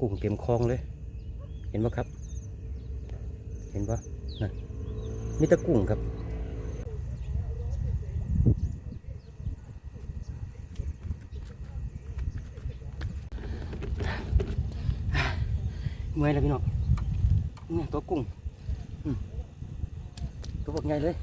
กุ้งเต็มคลองเลย เห็นปะครับ เห็นปะนั่นมีตะกุ้งครับเมื่อยแล้วพี่น้องนี่ตัวกุ้งตัวบักใหญ่เลย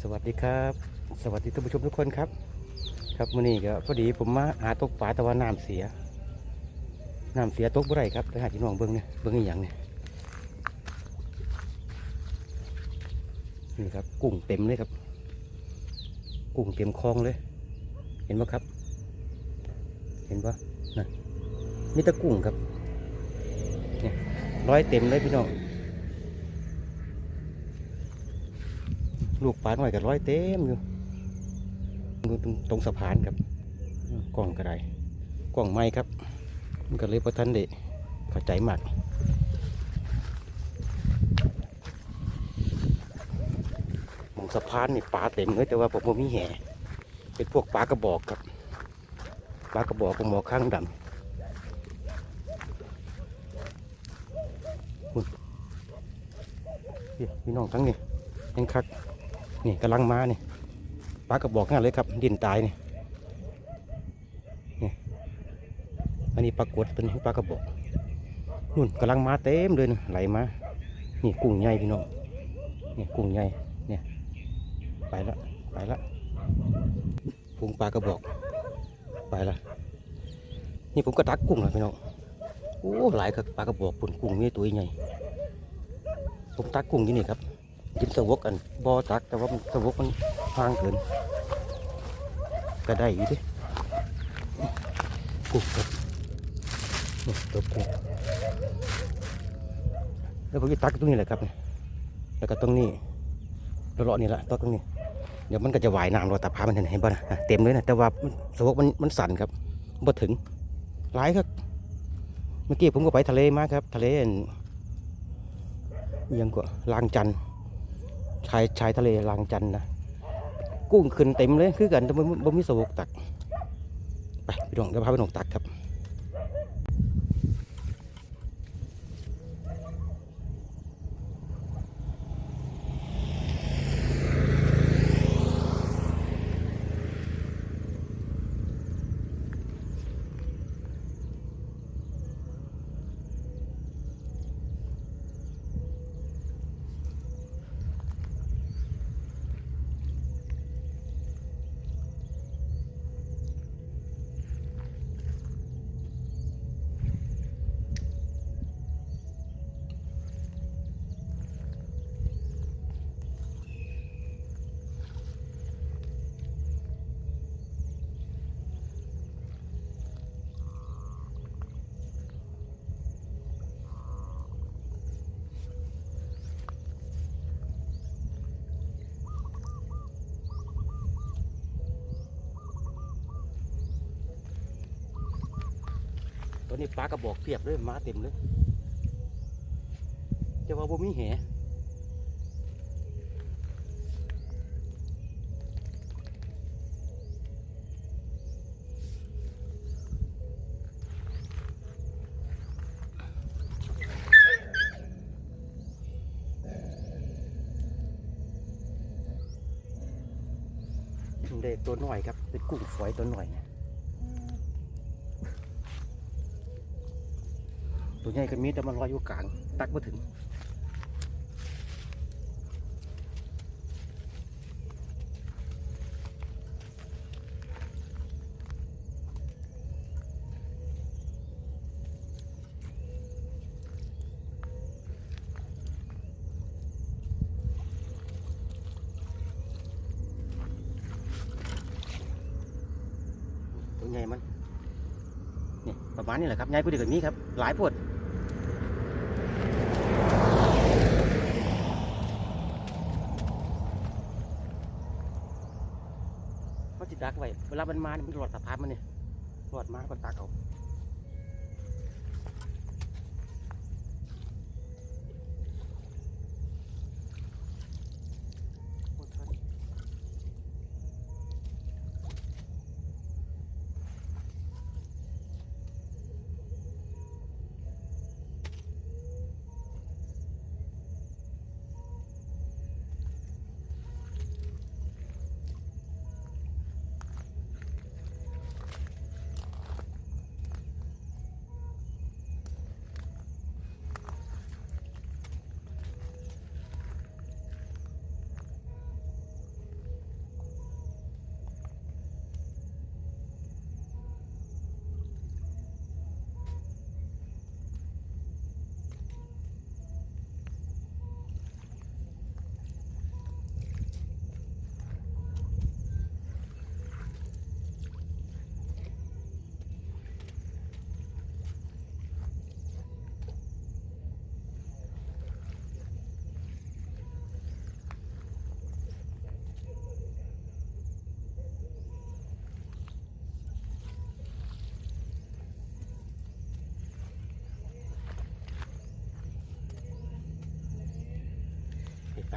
สวัสดีครับ สวัสดีท่านผู้ชมทุกคนครับ ครับมื่อนี้ก็พอดีผมมาหาตกปลาแต่ว่าน้ำเสียน้ำเสียตกบ่ไรครับไปหาพี่น้องเบิ้งเนี่ยเบิ้งอีหยังเนี่ยนี่ครับกุ้งเต็มเลยครับ กุ้งเต็มคลองเลย เห็นปะครับ เห็นปะนั่นมีตะกุ้งครับเนี่ยร้อยเต็มเลยพี่น้องลูกปลาหน่อยกับร้อยเต็มอยู่ งตรงสะพานครับอืมกล่องกระไดกล่องไม้ครับ มันก็เลยพอทันเดะเข้าใจมากมองสะพานนี่ปลาเต็มเลยแต่ว่าผมบ่มีแห่เป็นพวกปลากระบอกครับปลากระบอกกับหมอข้างดำอุ๊ยพี่พี่น้องทั้งนี้ยังคักนี่กำลังมานี่ป ลากระบอกงานเลยครับ ดินตายนี่นี่อันนี้ปลากดเป็นปลากระบอกนู่นกำลังมาเต็มเลยนะไหลมา นี่กุ้งใหญ่พี่น้องนี่กุ้งใหญ่เนี่ยไปละไปละพุงปลากระบอก ไปละนี่ผมก็ตักกุ้งแล้วพี่น้องโอ้หลายครับปลากระบอกปุ่นกุ้งนี่ตัวใหญ่ผมตักกุ้งที่นี่ครับกินสวกกันบอตักแต่ว่าสวกมัน ห่างเกินก็ได้อยู่ดิกุกครับนี่ตัวกุกแล้วผมจะตักตรงนี้แหละครับเนี่ยแล้วก็ตรงนี้เลาะนี่แหละตักตรงนี้ เดี๋ยวมันก็จะว่ายน้ำเราตาพามันเห็นเห็นบ่ะอะเต็มเลยนะแต่ว่ามันสวกมันมันสั่นครับบ่ถึงหลายครับ เมื่อกี้ผมก็ไปทะเลมาครับ ทะเลอันอิหยังก็ลางจันทร์ชายชายทะเลลางจันทร์นะ กุ้งขึ้นเต็มเลยคือกันแต่บ่บ่มีสวกตักไปพี่น้องเดี๋ยวพาไปน้องตักครับ ตัวนี้ปลากระบอกเพียบเลยมาเต็มเลยจะว่าบ่มีแหเด็กตัวหน่อยครับเป็นกุ้งฝอยตัวหน่อยเนี่ย ตัวใหญ่ก็มีแต่มันลอยอยู่กลาง ตักมาถึงตัวใหญ่มันนี่ประมาณนี้แหละครับใหญ่กว่าเดียวกันนี้ครับ หลายพวด เขาจิ ดักไว้เวลามันมาเนี่ยมันหลอดสะพานมันเนี่ยหลอดมาก็ตักเอา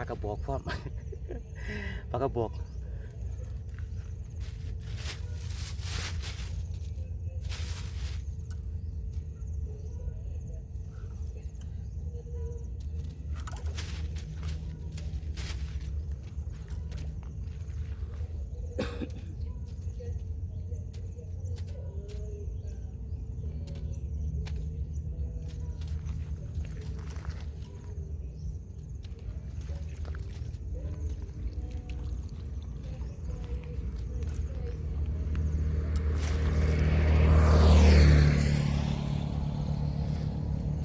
ากระบอกพร้อม ปลากระบอก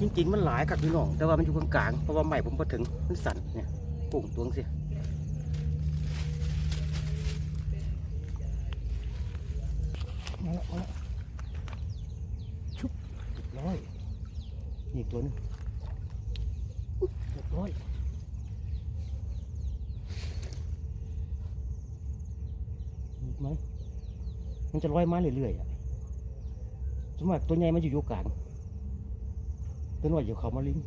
จ ริงๆมันหลายครับพี่น้อง แต่ว่ามันอยู่กลางๆเพราะว่าใหม่ผมพอถึงมันสั่นเนี่ยปุ่งตัวงสิมาแล้วมาแล้วชุบเรียบร้อยนี่อีกตัวหนึงเรียบร้อยอีกไหมมันจะลอยมาเรื่อยๆอะสมมติตัวใหญ่มันอยู่อยู่กลาง ตัวน้อยอยู่เขามาลิง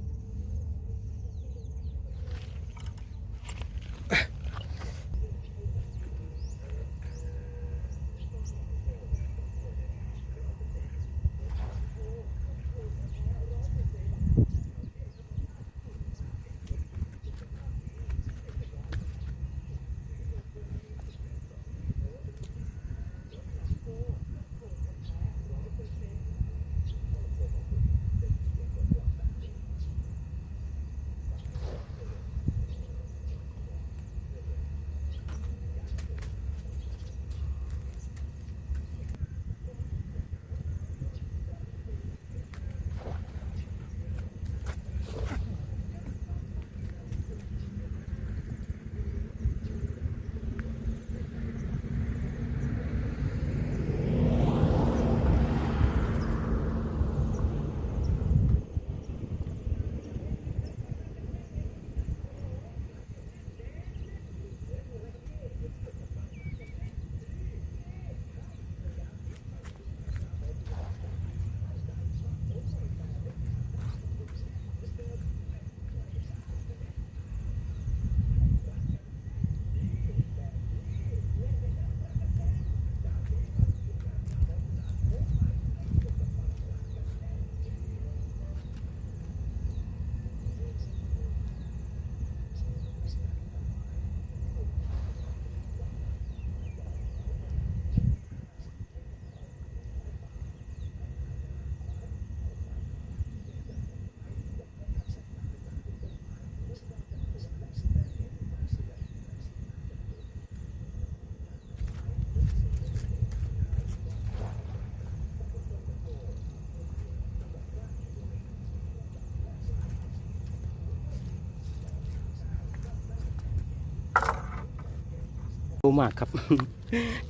มากครับ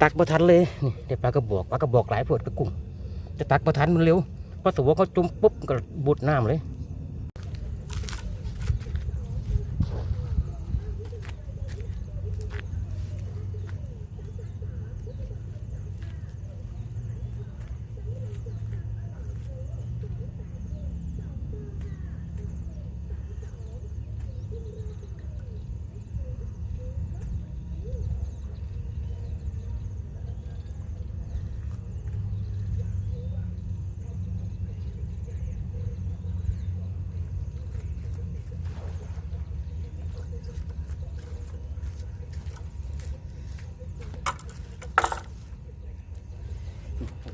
ตักประทันเลยนี่เดี๋ยวปลากระบอกปลากระบอกหลายปวดกระกุ้งจะตักประทันมันเร็วเพราะสมมติเขาจุ่มปุ๊บก็บุดน้ำเลย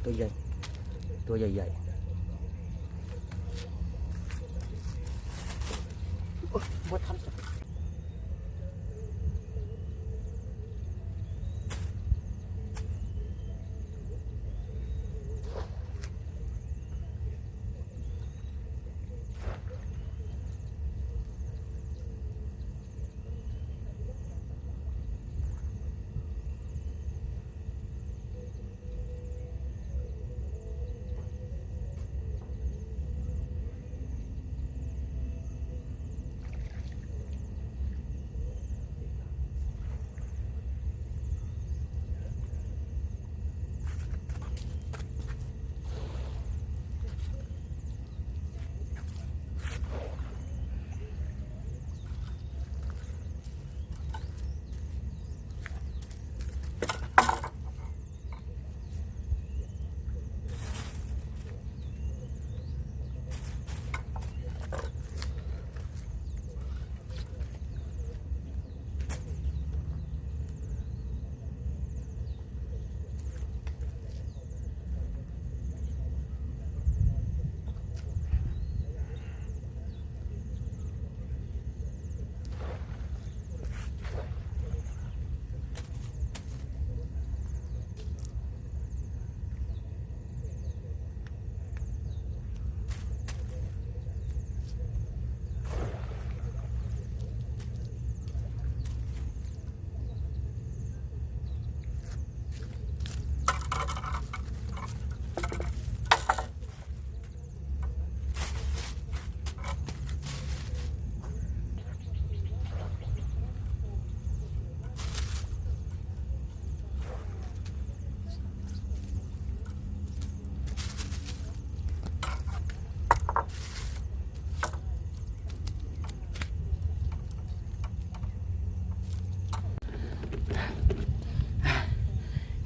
ตัวใหญ่ ตัวใหญ่ๆ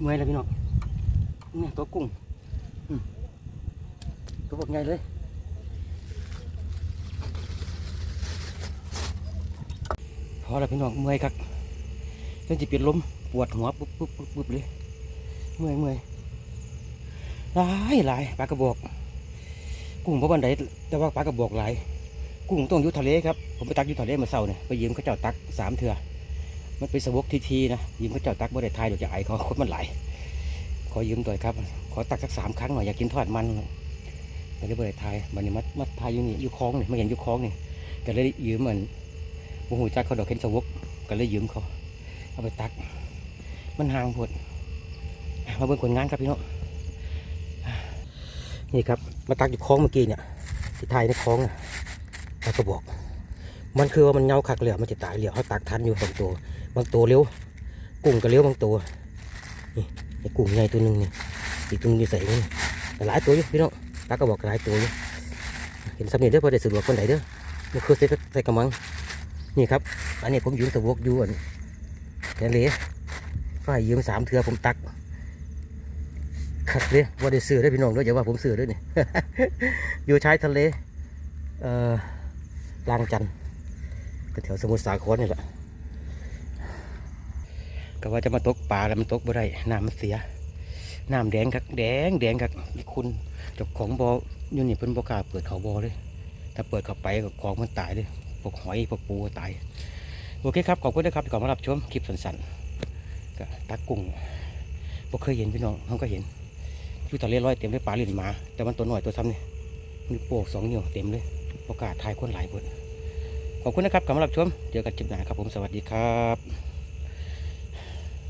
เมื่อยแล้วพี่น้องนี่ตัวกุ้งตัวบอกไงเลยพอแล้วพี่น้องเมื่อยครับจนจะเปลี่ยนลมปวดหัวปุ๊บปุ๊บปุ๊บปุ๊บเลยเมื่อยเมื่อยหลายหลายปลากระบอก กุ้งเพราะวันใดแต่ว่าปลากระบอกหลายกุ้งต้องอยู่ทะเลครับผมไปตักอยู่ทะเลมื่อเช้าเนี่ยไปยืมเขาเจ้าตักสามเถื่อ มันเป็นสวกทีทีๆนะยืมเขาเจ้าตักบ่ได้ทายเดี๋ยวจะไอเขาคนมันไหลขอยืมตัวครับ ขอตักสักสามครั้งหน่อยอยากกินทอดมันแต่ได้บ่ได้ทายมันนี่มัดมัดทายอยู่นี่อยู่คลองนี่ไม่เห็นอยู่คลองนี่ก็เลยยืมมันโอ้โหจักเขาดอกเห็นสวกก็เลยยืมเขาเอาไปตัก มันห่างพดมาเบิ่งผลงานครับพี่น้องนี่ครับมาตักอยู่คลองเมื่อกี้เนี่ยที่ทายในคลองน่ะปลากระบอก มันคือว่ามันเงาคักเหลี่ยมันจะตายเหลี่ยเขาตักทันอยู่บางตัว บางตัวเร็วกุ้งก็เร็วบางตัวนี่ไอ้กุ้งใหญ่ตัวหนึ่งนี่อีกตัวนึงอยู่ใส่นี่แต่หลายตัวอยู่พี่น้องปลากระบอกหลายตัวอยู่เห็นสำเนียงเด้อพอได้สะดวกคนไหนเด้อนี่คือใส่ใส่กระมังนี่ครับอันนี้ผมยืมตะวกอยู่อันแกเหลก็ให้ยืมสามเทือผมตักขัดเลยว่าได้ซื้อได้พี่น้องด้วยอย่าว่าผมซื้อด้วยนี่อยู่ชายทะเลเอ่อลางจันทร์ก็แถวสมุทรสาครนี่แหละ ก็ว่าจะมาตกปลาแล้วมันตกบ่ได้น้ำมันเสียน้ำแดงครับแดงแดงครับคุณจ้าของบ่อยู่นี่เพิ่นบ่กล้าเปิดเขาบ่อเลย ถ้าเปิดเข้าไปก็ของมันตายเลยพวกหอยพวกปูตายโอเคครับขอบคุณนะครับที่ข้ามารับชมคลิปสั้นๆก็ตักกุ้งบ่เคยเห็นพี่น้องเขาก็เห็นอยู่ทะเลร้อยเต็มเลยปลาลิ้นหมา แต่มันตัวหน่อยตัวซ้ำนี่มีโปกสองนิ้วเต็มเลยโอกาสทายคนหลายคนขอบคุณนะครับกลับมารับชมเจอกันคลิปหน้าครับผมสวัสดีครับ